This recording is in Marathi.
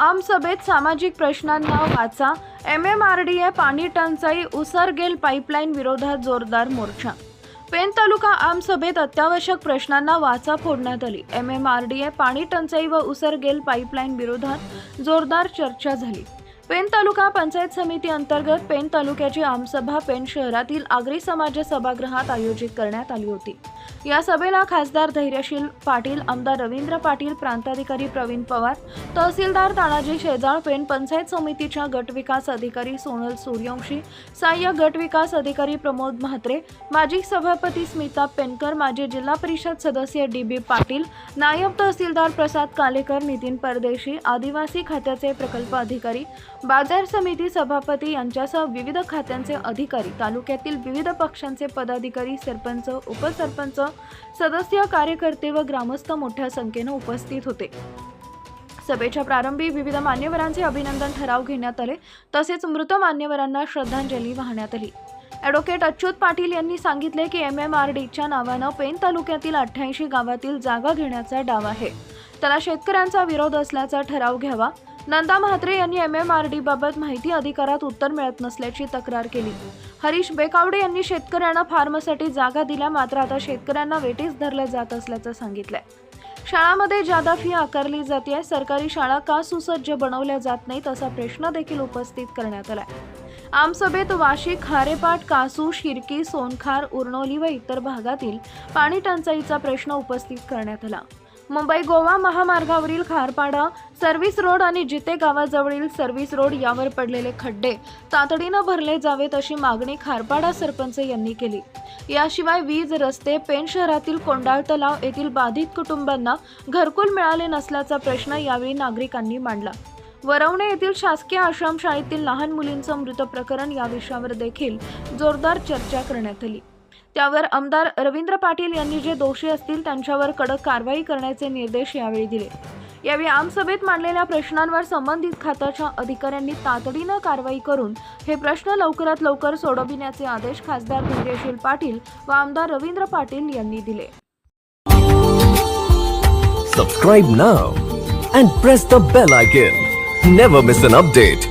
आमसभेत सामाजिक प्रश्नांना वाचा. M M R D A पाणी टंचाई उसरगेल पाईपलाईन विरोधात जोरदार मोर्चा. पेन तालुका आमसभेत अत्यावश्यक प्रश्नांना वाचा फोडण्यात आली. M M R D A पाणी टंचाई व उसरगेल पाईपलाईन विरोधात जोरदार चर्चा झाली. पेन तालुका पंचायत समिती अंतर्गत पेन तालुक्याची आमसभा पेन शहरातील आगरी समाज सभागृहात आयोजित करण्यात आली होती. या सभेला खासदार धैर्यशील पाटील आमदार रवींद्र पाटील प्रांताधिकारी प्रवीण पवार तहसीलदार तानाजी शेजाळ पेन पंचायत समितीच्या गट विकास अधिकारी सोनल सूर्यवंशी सहाय्यक गट विकास अधिकारी प्रमोद म्हात्रे माजी सभापती स्मिता पेनकर माजी जिल्हा परिषद सदस्य डी बी पाटील नायब तहसीलदार प्रसाद कालेकर नितीन परदेशी आदिवासी खात्याचे प्रकल्प अधिकारी बाजार समिती सभापती यांच्यासह विविध खात्यांचे अधिकारी तालुक्यातील विविध पक्षांचे पदाधिकारी सरपंच उपसरपंच सदस्य कार्यकर्ते व ग्रामस्थ मोठ्या संख्येनं उपस्थित होते. सभेच्या प्रारंभी विविध मान्यवरांचे अभिनंदन ठराव घेण्यात आले. तसेच मृत मान्यवरांना श्रद्धांजली वाहण्यात आली. ॲडव्होकेट अच्युत पाटील यांनी सांगितले की एम एम आर डीच्या नावानं पेन तालुक्यातील अठ्ठ्याऐंशी गावातील जागा घेण्याचा डाव आहे. त्याला शेतकऱ्यांचा विरोध असल्याचा ठराव घ्यावा. नंदा म्हात्रे यांनी एम एम आर डी बाबत माहिती अधिकारात उत्तर मिळत नसल्याची तक्रार केली. हरीश बेकावडे यांनी शेतकऱ्यांना फार्मसाठी जागा दिल्या मात्र आता शेतकऱ्यांना वेटीस धरले जात असल्याचं सांगितलंय. शाळामध्ये जादा फी आकारली जाते सरकारी शाळा का सुसज्ज बनवल्या जात नाहीत असा प्रश्न देखील उपस्थित करण्यात आलाय. आमसभेत वाशी खारेपाट कासू शिर्की सोनखार उर्णोली व इतर भागातील पाणी टंचाईचा प्रश्न उपस्थित करण्यात आला. मुंबई गोवा महामार्गावरील खारपाडा सर्व्हिस रोड आणि जिते गावाजवळील सर्व्हिस रोड यावर पडलेले खड्डे तातडीनं भरले जावेत अशी मागणी खारपाडा सरपंच यांनी केली. याशिवाय वीज रस्ते पेण शहरातील कोंडाळ तलाव येथील बाधित कुटुंबांना घरकुल मिळाले नसल्याचा प्रश्न यावेळी नागरिकांनी मांडला. वरवणे येथील शासकीय आश्रमशाळेतील लहान मुलींचं मृत प्रकरण या विषयावर देखील जोरदार चर्चा करण्यात आली. त्यावर आमदार रवींद्र पाटील यांनी जे दोषी असतील त्यांच्यावर कडक कारवाई करण्याचे निर्देश यावेळी दिले. यावेळी आमसभेत मांडलेल्या प्रश्नांवर संबंधित खात्याच्या अधिकाऱ्यांनी तातडीनं कारवाई करून हे प्रश्न लवकरात लवकर सोडविण्याचे आदेश खासदार धैर्यशील पाटील व आमदार रवींद्र पाटील यांनी दिले. Subscribe now and press the bell icon never miss an update